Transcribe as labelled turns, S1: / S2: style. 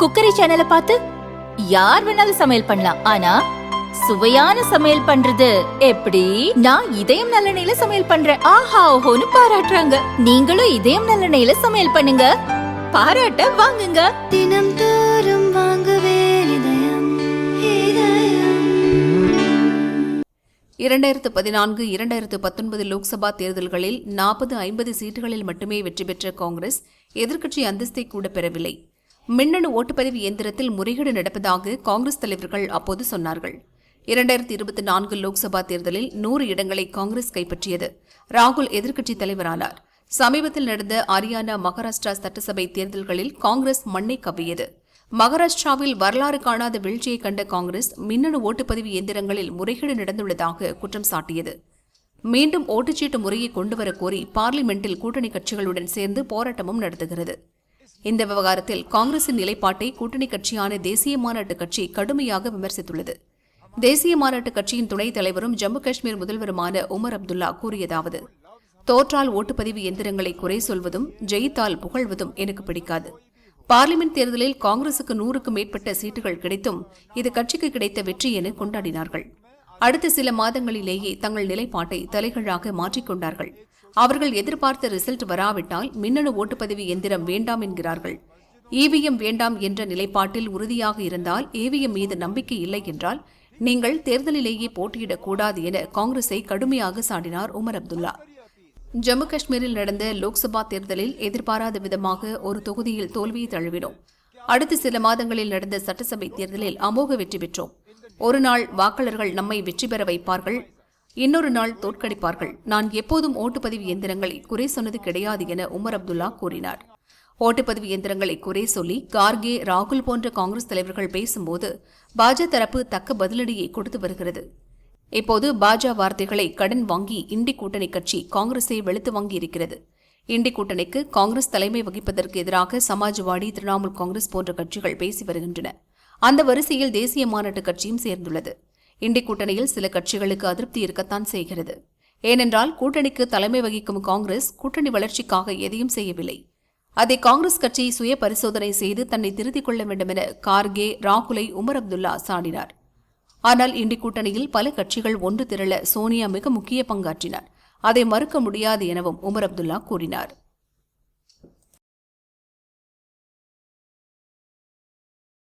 S1: Cookery சேனலை பார்த்து யார் வேணாலும் சமையல் பண்ணலாம். ஆனா சுவையான சமையல் பண்றது எப்படி? நான் இதயம் நல்லெண்ணெயில சமையல் பண்றேன். ஆஹா ஓஹோன்னு பாராட்டுறாங்க. நீங்களும் இதயம் நல்லெண்ணெயில சமையல் பண்ணுங்க. பாராட்ட வாங்குங்க.
S2: தினம் தோறும் வாங்குவே இதயம் இதயம்.
S3: இரண்டாயிரத்து பதினான்கு இரண்டாயிரத்து பத்தொன்பது லோக்சபா தேர்தல்களில் நாற்பது ஐம்பது சீட்டுகளில் மட்டுமே வெற்றி பெற்ற காங்கிரஸ் எதிர்க்கட்சி அந்தஸ்தை கூட பெறவில்லை. மின்னணு ஓட்டுப்பதிவு இயந்திரத்தில் முறைகேடு நடப்பதாக காங்கிரஸ் தலைவர்கள் அப்போது சொன்னார்கள். இரண்டாயிரத்தி இருபத்தி நான்கு லோக்சபா தேர்தலில் நூறு இடங்களை காங்கிரஸ் கைப்பற்றியது. ராகுல் எதிர்க்கட்சித் தலைவரானார். சமீபத்தில் நடந்த ஹரியானா மகாராஷ்டிரா சட்டசபை தேர்தல்களில் காங்கிரஸ் மண்ணை கவ்வியது. மகாராஷ்டிராவில் வரலாறு காணாத வீழ்ச்சியை கண்ட காங்கிரஸ் மின்னணு ஓட்டுப்பதிவு இயந்திரங்களில் முறைகேடு நடந்துள்ளதாக குற்றம் சாட்டியது. மீண்டும் ஓட்டுச்சீட்டு முறையை கொண்டுவர கோரி பார்லிமெண்டில் கூட்டணி கட்சிகளுடன் சேர்ந்து போராட்டமும் நடத்துகிறது. இந்த விவகாரத்தில் காங்கிரசின் நிலைப்பாட்டை கூட்டணி கட்சியான தேசிய மாநாட்டு கட்சி கடுமையாக விமர்சித்துள்ளது. தேசிய மாநாட்டு கட்சியின் துணைத் தலைவரும் ஜம்மு காஷ்மீர் முதல்வருமான உமர் அப்துல்லா கூறியதாவது தோற்றால் ஓட்டுப்பதிவு எந்திரங்களை குறை சொல்வதும் ஜெயித்தால் புகழ்வதும் எனக்கு பிடிக்காது. பார்லிமெண்ட் தேர்தலில் காங்கிரசுக்கு நூறுக்கும் மேற்பட்ட சீட்டுகள் கிடைத்தும் இது கட்சிக்கு கிடைத்த வெற்றி என கொண்டாடினார்கள். அடுத்த சில மாதங்களிலேயே தங்கள் நிலைப்பாட்டை தலைகளாக மாற்றிக்கொண்டார்கள் அவர்கள் எதிர்பார்த்த ரிசல்ட் வராவிட்டால் மின்னணு ஓட்டுப்பதிவு எந்திரம் வேண்டாம் என்கிறார்கள். இவிஎம் வேண்டாம் என்ற நிலைப்பாட்டில் உறுதியாக இருந்தால் இவிஎம் மீது நம்பிக்கை இல்லை என்றால் நீங்கள் தேர்தலிலேயே போட்டியிடக்கூடாது என காங்கிரஸை கடுமையாக சாடினார் உமர் அப்துல்லா. ஜம்மு காஷ்மீரில் நடந்த லோக்சபா தேர்தலில் எதிர்பாராத விதமாக ஒரு தொகுதியில் தோல்வியை தழுவினோம். அடுத்த சில மாதங்களில் நடந்த சட்டசபை தேர்தலில் அமோக வெற்றி பெற்றோம். ஒரு நாள் வாக்காளர்கள் நம்மை வெற்றி பெற வைப்பார்கள் இன்னொரு நாள் தோற்கடிப்பார்கள். நான் எப்போதும் ஓட்டுப்பதிவு இயந்திரங்களை குறை சொன்னது கிடையாது என உமர் அப்துல்லா கூறினார். ஓட்டுப்பதிவு எந்திரங்களை குறை சொல்லி கார்கே ராகுல் போன்ற காங்கிரஸ் தலைவர்கள் பேசும்போது பாஜ தரப்பு தக்க பதிலடியை கொடுத்து வருகிறது. இப்போது பாஜ வார்த்தைகளை கடன் வாங்கி இண்டி கூட்டணி கட்சி காங்கிரஸை வெளுத்து வாங்கியிருக்கிறது இண்டி கூட்டணிக்கு காங்கிரஸ் தலைமை வகிப்பதற்கு எதிராக சமாஜ்வாடி திரிணாமுல் காங்கிரஸ் போன்ற கட்சிகள் பேசி வருகின்றன. அந்த வரிசையில் தேசிய மாநாட்டு கட்சியும் சேர்ந்துள்ளது. இண்டி கூட்டணியில் சில கட்சிகளுக்கு அதிருப்தி இருக்கத்தான் செய்கிறது. ஏனென்றால் கூட்டணிக்கு தலைமை வகிக்கும் காங்கிரஸ் கூட்டணி வளர்ச்சிக்காக எதையும் செய்யவில்லை. அதை காங்கிரஸ் கட்சி சுய பரிசோதனை செய்து தன்னை திருத்திக் கொள்ள வேண்டுமென கார்கே ராகுலை உமர் அப்துல்லா சாடினார். ஆனால் இண்டி கூட்டணியில் பல கட்சிகள் ஒன்று திரள சோனியா மிக முக்கிய பங்காற்றினார். அதை மறுக்க முடியாது எனவும் உமர் அப்துல்லா கூறினார்.